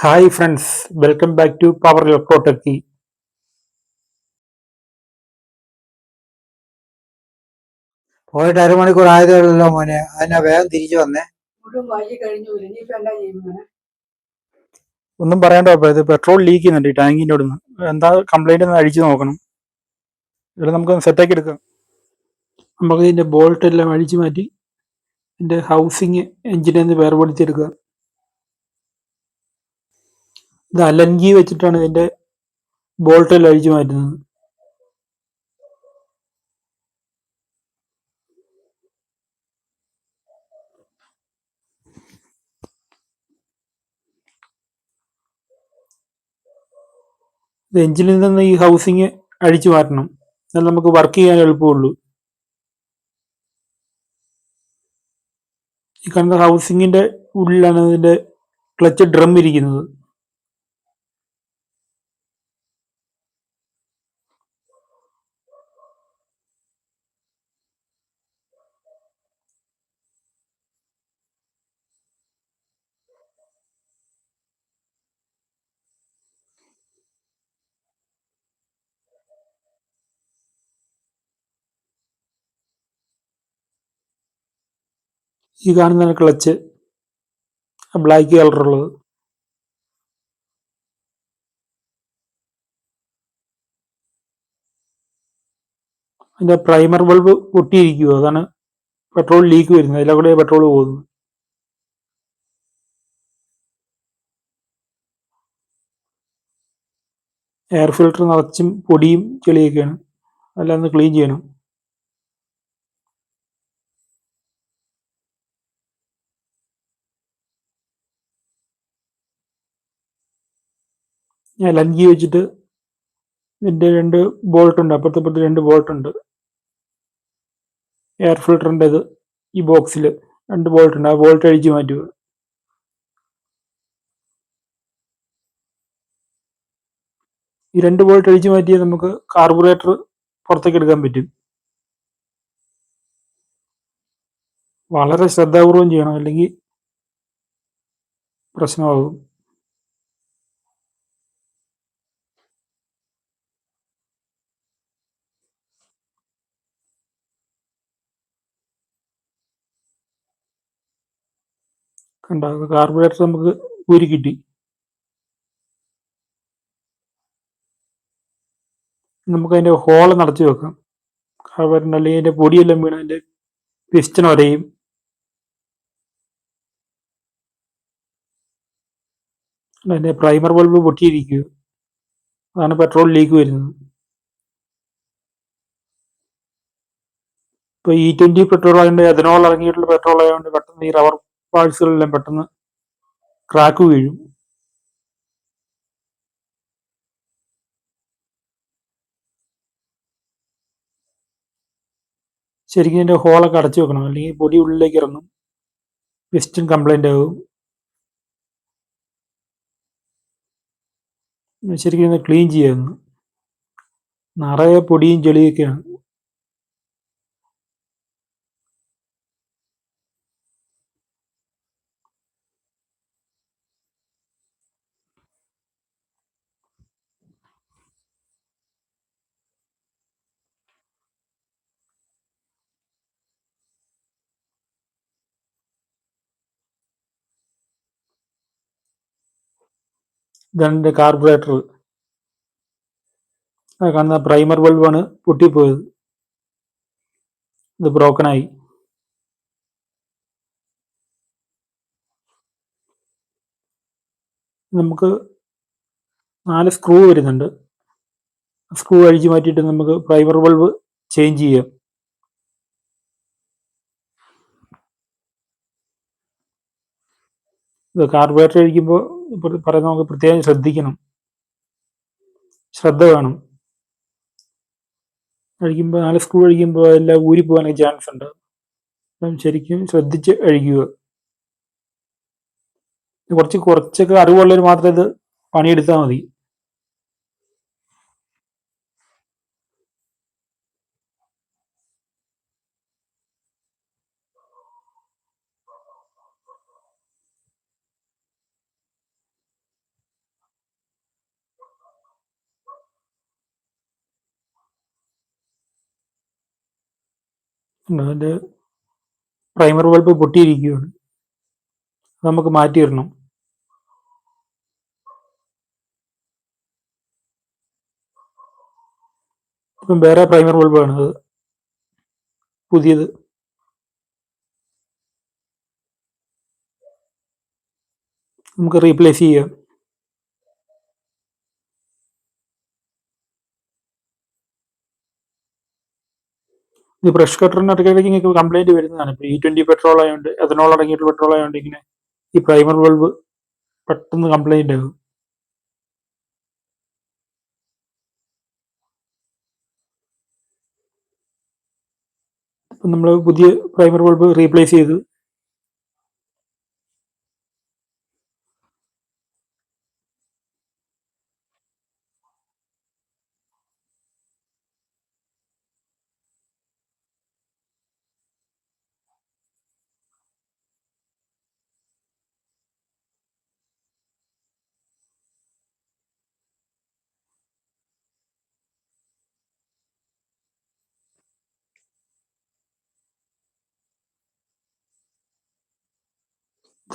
Hi friends welcome back to power ഇലക്ട്രോടെക്കി പോയിട്ട് അരമണിക്കൂർ ആയതേ ഉള്ളല്ലോ മോനെ. അതിനാ വേഗം തിരിച്ചു വന്നേ. ഒന്നും പറയണ്ട ഇത് പെട്രോൾ ലീക്ക് ചെയ്യുന്നുണ്ട് ഈ ടാങ്കിന്റെ അവിടെ നിന്ന് എന്താ കംപ്ലൈന്റ് ഒന്ന് അഴിച്ചു നോക്കണം. ഇവിടെ നമുക്ക് സെറ്റാക്കി എടുക്കാം. നമുക്ക് ഇതിന്റെ ബോൾട്ട് എല്ലാം അഴിച്ചു മാറ്റി ഇതിന്റെ ഹൗസിങ് എഞ്ചിനെ നിന്ന് വേർപെടുത്തിയെടുക്കുക ഇത് അലൻകി വെച്ചിട്ടാണ് ഇതിന്റെ ബോൾട്ട് എല്ലാം അഴിച്ചു മാറ്റുന്നത്. എഞ്ചിനിൽ നിന്ന് ഈ ഹൗസിങ് അഴിച്ചു മാറ്റണം. എന്നാൽ നമുക്ക് വർക്ക് ചെയ്യാൻ എളുപ്പമുള്ളൂ. ഈ കാണുന്ന ഹൗസിങ്ങിന്റെ ഉള്ളിലാണ് ഇതിന്റെ ക്ലച്ച് ഡ്രം ഇരിക്കുന്നത്. ഈ കാണുന്ന ക്ലച്ച് ബ്ലാക്ക് കളറുള്ളത് അതിന്റെ പ്രൈമർ ബൾബ് പൊട്ടിയിരിക്കുക അതാണ് പെട്രോൾ ലീക്ക് വരുന്നത്. അതിലെ പെട്രോൾ പോകുന്നത്. എയർ ഫിൽട്ടർ നിറച്ചും പൊടിയും ചെളിയൊക്കെയാണ്. അതെല്ലാം ഒന്ന് ക്ലീൻ ചെയ്യണം. ഞാൻ ലങ്കി വെച്ചിട്ട് ഇതിന്റെ രണ്ട് ബോൾട്ട് ഉണ്ട്. അപ്പുറത്ത് ഇപ്പുറത്ത് രണ്ട് ബോൾട്ട് ഉണ്ട്. എയർ ഫിൽറ്ററിന്റെ ഇത് ഈ ബോക്സിൽ രണ്ട് ബോൾട്ട് ഉണ്ട്. ആ ബോൾട്ട് അഴിച്ച് മാറ്റുക. ഈ രണ്ട് ബോൾട്ട് അഴിച്ച് മാറ്റിയാൽ നമുക്ക് കാർബുറേറ്റർ പുറത്തേക്ക് എടുക്കാൻ പറ്റും. വളരെ ശ്രദ്ധാപൂർവം ചെയ്യണം. അല്ലെങ്കിൽ പ്രശ്നമാകും. കണ്ട കാർബറേറ്റർ നമുക്ക് ഊരി കിട്ടി. നമുക്ക് അതിന്റെ ഹോൾ നടത്തി വെക്കാം. കാർബോഹൈഡ്രേറ്റ് അല്ലെങ്കിൽ അതിന്റെ പൊടിയെല്ലാം വീണ് അതിന്റെ പിസ്റ്റൺ ഒരയും അതിന്റെ പ്രൈമർ ബൾബ് പൊട്ടിയിരിക്കുക. അതാണ് പെട്രോൾ ലീക്ക് വരുന്നത്. ഇപ്പൊ ഇ ട്വന്റി പെട്രോൾ ആയതുകൊണ്ട് എഥനോൾ ഇറങ്ങിയിട്ടുള്ള പെട്രോൾ ആയതുകൊണ്ട് പെട്ടെന്ന് ഈ റബ്ബർ പാഴ്സുകളെല്ലാം പെട്ടെന്ന് ക്രാക്ക് വീഴും. ശരിക്കും എന്റെ ഹോളൊക്കെ അടച്ചു വെക്കണം. അല്ലെങ്കിൽ പൊടി ഉള്ളിലേക്ക് ഇറങ്ങും. പിസ്റ്റൺ കംപ്ലൈന്റ് ആകും ശരിക്കും ക്ലീൻ ചെയ്യാമെന്ന് നിറയെ പൊടിയും ചെളിയൊക്കെയാണ് എന്റെ കാർബറേറ്റർ കാണുന്ന പ്രൈമർ ബൾബാണ് പൊട്ടിപ്പോയത്. ഇത് ബ്രോക്കനായി നമുക്ക് നാല് സ്ക്രൂ വരുന്നുണ്ട്. സ്ക്രൂ അഴിച്ചു മാറ്റിയിട്ട് നമുക്ക് പ്രൈമർ ബൾബ് ചേഞ്ച് ചെയ്യാം. ഇത് കാർബറേറ്റർ അഴിക്കുമ്പോൾ പറയുന്ന നമുക്ക് പ്രത്യേകം ശ്രദ്ധിക്കണം. ശ്രദ്ധ വേണം. കഴിക്കുമ്പോൾ നാല് സ്കൂൾ കഴിക്കുമ്പോൾ എല്ലാം ഊരി പോകാനൊക്കെ ചാൻസ് ഉണ്ട്. അപ്പം ശരിക്കും ശ്രദ്ധിച്ച് കഴിക്കുക. കുറച്ച് കുറച്ചൊക്കെ അറിവുള്ളവർ മാത്രമേ ഇത് പണിയെടുത്താൽ മതി. അതിന്റെ പ്രൈമർ ബൾബ് പൊട്ടിയിരിക്കുകയാണ്. നമുക്ക് മാറ്റിയിടണം. ഇപ്പം വേറെ പ്രൈമർ ബൾബാണ് അത്. പുതിയത്. നമുക്ക് റീപ്ലേസ് ചെയ്യാം. ഇത് ബ്രഷ് കട്ടറിന് ഇടയ്ക്കിടയ്ക്ക് ഇങ്ങനെ കംപ്ലൈന്റ് വരുന്നതാണ്. ഇപ്പോൾ ഇ ട്വന്റി പെട്രോൾ ആയതുകൊണ്ട് എഥനോൾ അടങ്ങിയിട്ടുള്ള പെട്രോൾ ആയതുകൊണ്ട് ഇങ്ങനെ ഈ പ്രൈമർ ബൾബ് പെട്ടെന്ന് കംപ്ലൈന്റ് ആകും. നമ്മൾ പുതിയ പ്രൈമർ ബൾബ് റീപ്ലേസ് ചെയ്ത്.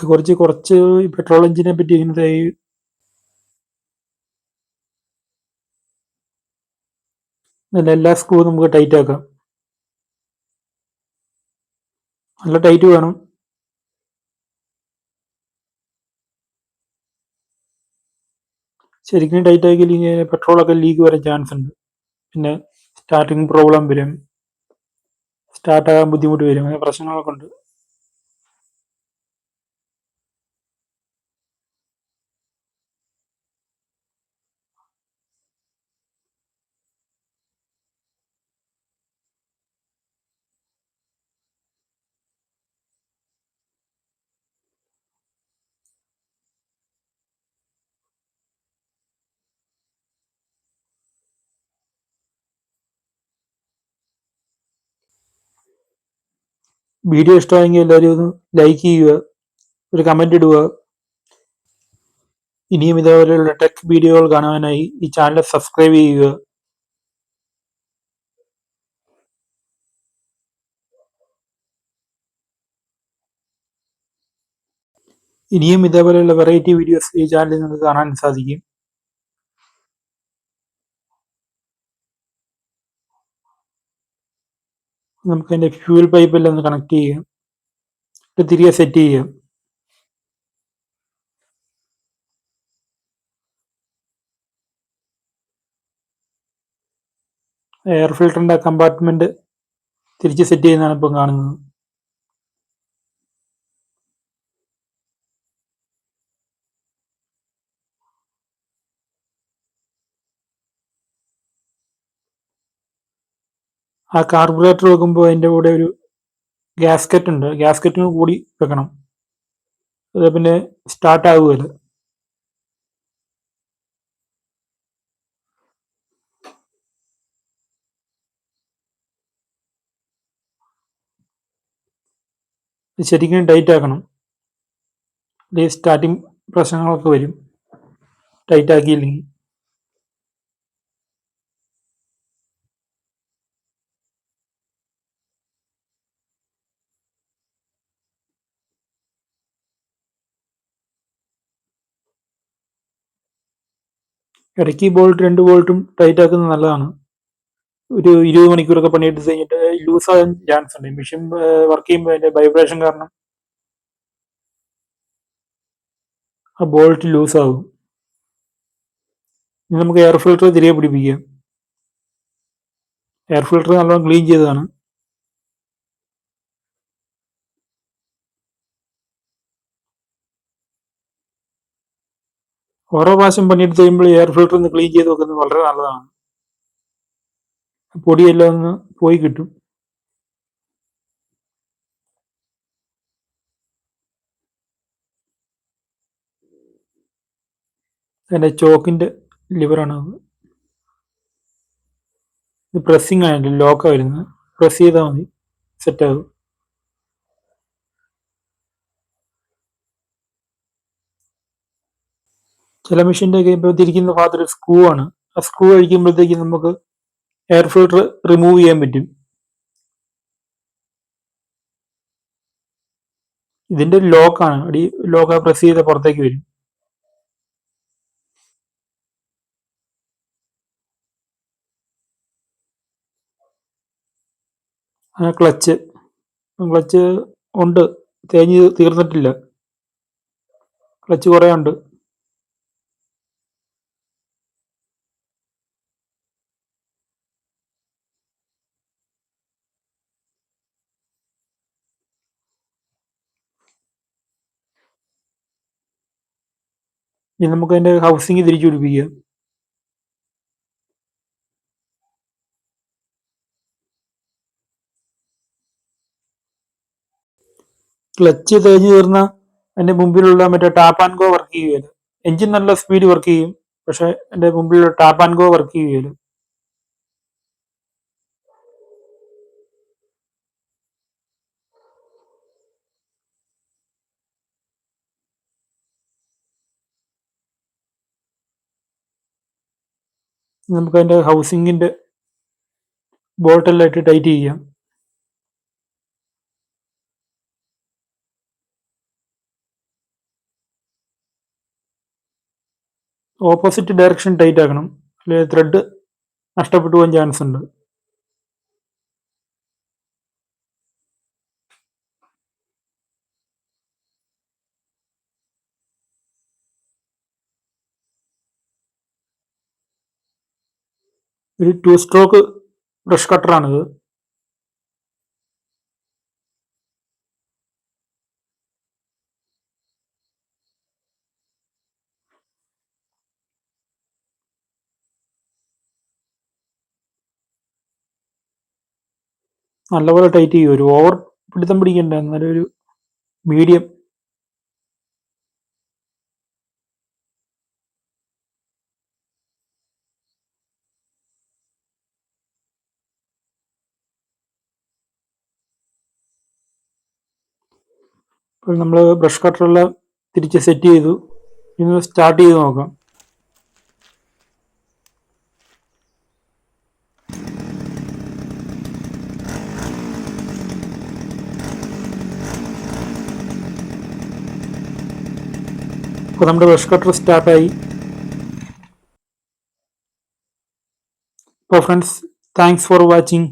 കുറച്ച് കുറച്ച് പെട്രോൾ എഞ്ചിനെ പറ്റി ഇങ്ങനത്തെ ഈ എല്ലാ സ്ക്രൂ നമുക്ക് ടൈറ്റ് ആക്കാം. നല്ല ടൈറ്റ് വേണം. ശരിക്കും ടൈറ്റ് ആക്കിയില്ലെങ്കിൽ പെട്രോളൊക്കെ ലീക്ക് വരാൻ ചാൻസ് ഉണ്ട്. പിന്നെ സ്റ്റാർട്ടിങ് പ്രോബ്ലം വരും. സ്റ്റാർട്ടാകാൻ ബുദ്ധിമുട്ട് വരും. അങ്ങനെ പ്രശ്നങ്ങളൊക്കെ ഉണ്ട്. വീഡിയോ ഇഷ്ടമായെങ്കിൽ എല്ലാവരും ഒന്ന് ലൈക്ക് ചെയ്യുക ഒരു കമന്റ് ഇടുക. ഇനിയും ഇതേപോലെയുള്ള ടെക് വീഡിയോകൾ കാണുവാനായി ഈ ചാനൽ സബ്സ്ക്രൈബ് ചെയ്യുക. ഇനിയും ഇതേപോലെയുള്ള വെറൈറ്റി വീഡിയോസ് ഈ ചാനലിൽ നിങ്ങൾക്ക് കാണാൻ സാധിക്കും. നമുക്ക് അതിന്റെ ഫ്യൂൽ പൈപ്പ് എല്ലാം ഒന്ന് കണക്ട് ചെയ്യാം. തിരികെ സെറ്റ് ചെയ്യാം. എയർ ഫിൽട്ടറിന്റെ കമ്പാർട്ട്മെന്റ് തിരിച്ച് സെറ്റ് ചെയ്യുന്നതാണ് ഇപ്പം കാണുന്നത്. ആ കാർബുറേറ്റർ വെക്കുമ്പോൾ അതിന്റെ കൂടെ ഒരു ഗ്യാസ്കറ്റ് ഉണ്ട്. ഗ്യാസ്കറ്റിന് കൂടി വെക്കണം. അത് പിന്നെ സ്റ്റാർട്ട് ആവുകയില്ല ഇത് ശരിക്കും ടൈറ്റ് ആക്കണം. സ്റ്റാർട്ടിങ് പ്രശ്നങ്ങളൊക്കെ വരും. ടൈറ്റ് ആക്കിയില്ലെങ്കിൽ ഇടയ്ക്ക് ബോൾട്ട് രണ്ട് ബോൾട്ടും ടൈറ്റ് ആക്കുന്നത് നല്ലതാണ്. ഒരു ഇരുപത് മണിക്കൂറൊക്കെ പണിയെടുത്ത് കഴിഞ്ഞിട്ട് ലൂസ് ആകാൻ ചാൻസ് ഉണ്ട്. മെഷീൻ വർക്ക് ചെയ്യുമ്പോൾ അതിന്റെ വൈബ്രേഷൻ കാരണം ആ ബോൾട്ട് ലൂസ് ആകും ഇനി നമുക്ക് എയർ ഫിൽട്ടർ തിരികെ പിടിപ്പിക്കാം. എയർ ഫിൽട്ടർ നല്ലോണം ക്ലീൻ ചെയ്തതാണ്. ഓരോ പ്രാവശ്യം പണിയെടുത്ത് കഴിയുമ്പോൾ എയർ ഫിൽട്ടർ ഒന്ന് ക്ലീൻ ചെയ്ത് വെക്കുന്നത് വളരെ നല്ലതാണ്. പൊടിയെല്ലാം ഒന്ന് പോയി കിട്ടും. അതിന്റെ ചോക്കിന്റെ ലിവറാണ് ഇത് പ്രസ്സിങ് ആണ് ലോക്കാണ് വരുന്നത് പ്രസ് ചെയ്താൽ മതി സെറ്റ് ചില മെഷീന്റെ ഒക്കെ ഭാഗത്ത് ഒരു സ്ക്രൂ ആണ്. ആ സ്ക്രൂ അഴിക്കുമ്പോഴത്തേക്ക് നമുക്ക് എയർ ഫിൽട്ടർ റിമൂവ് ചെയ്യാൻ പറ്റും. ഇതിന്റെ ലോക്കാണ് അടി ലോക്ക് പ്രസ് ചെയ്ത പുറത്തേക്ക് വരും. ആ ക്ലച്ച് ക്ലച്ച് ഉണ്ട്. തേഞ്ഞ് തീർന്നിട്ടില്ല. ക്ലച്ച് കുറേ ഉണ്ട്. ഇനി നമുക്ക് അതിന്റെ ഹൗസിംഗ് തിരിച്ചു പിടിപ്പിക്കുക. ക്ലച്ച് തേഞ്ഞു തീർന്ന എന്റെ മുമ്പിലുള്ള മറ്റേ ടാപ്പ് ആൻഡ് ഗോ വർക്ക് ചെയ്യുകയില്ല. എഞ്ചിൻ നല്ല സ്പീഡ് വർക്ക് ചെയ്യും. പക്ഷെ എന്റെ മുമ്പിലുള്ള ടാപ്പ് ആൻഡ് ഗോ വർക്ക് ചെയ്യുകയില്ല. നമുക്ക് അതിന്റെ ഹൗസിങ്ങിന്റെ ബോട്ടലായിട്ട് ടൈറ്റ് ചെയ്യാം. ഓപ്പോസിറ്റ് ഡയറക്ഷൻ ടൈറ്റ് ആക്കണം. അല്ലെങ്കിൽ ത്രെഡ് നഷ്ടപ്പെട്ടു പോകാൻ ചാൻസ് ഉണ്ട്. ഒരു ടു സ്ട്രോക്ക് ബ്രഷ് കട്ടറാണിത് നല്ലപോലെ ടൈറ്റ് ചെയ്യും. ഒരു ഓവർ പിടുത്തം പിടിക്കണ്ട. നല്ലൊരു മീഡിയം ഇപ്പോൾ നമ്മൾ ബ്രഷ് കട്ടറെല്ലാം തിരിച്ച് സെറ്റ് ചെയ്തു. ഇനി സ്റ്റാർട്ട് ചെയ്ത് നോക്കാം. അപ്പോൾ നമ്മുടെ ബ്രഷ് കട്ടർ സ്റ്റാർട്ടായി അപ്പോൾ ഫ്രണ്ട്സ് താങ്ക്സ് ഫോർ വാച്ചിങ്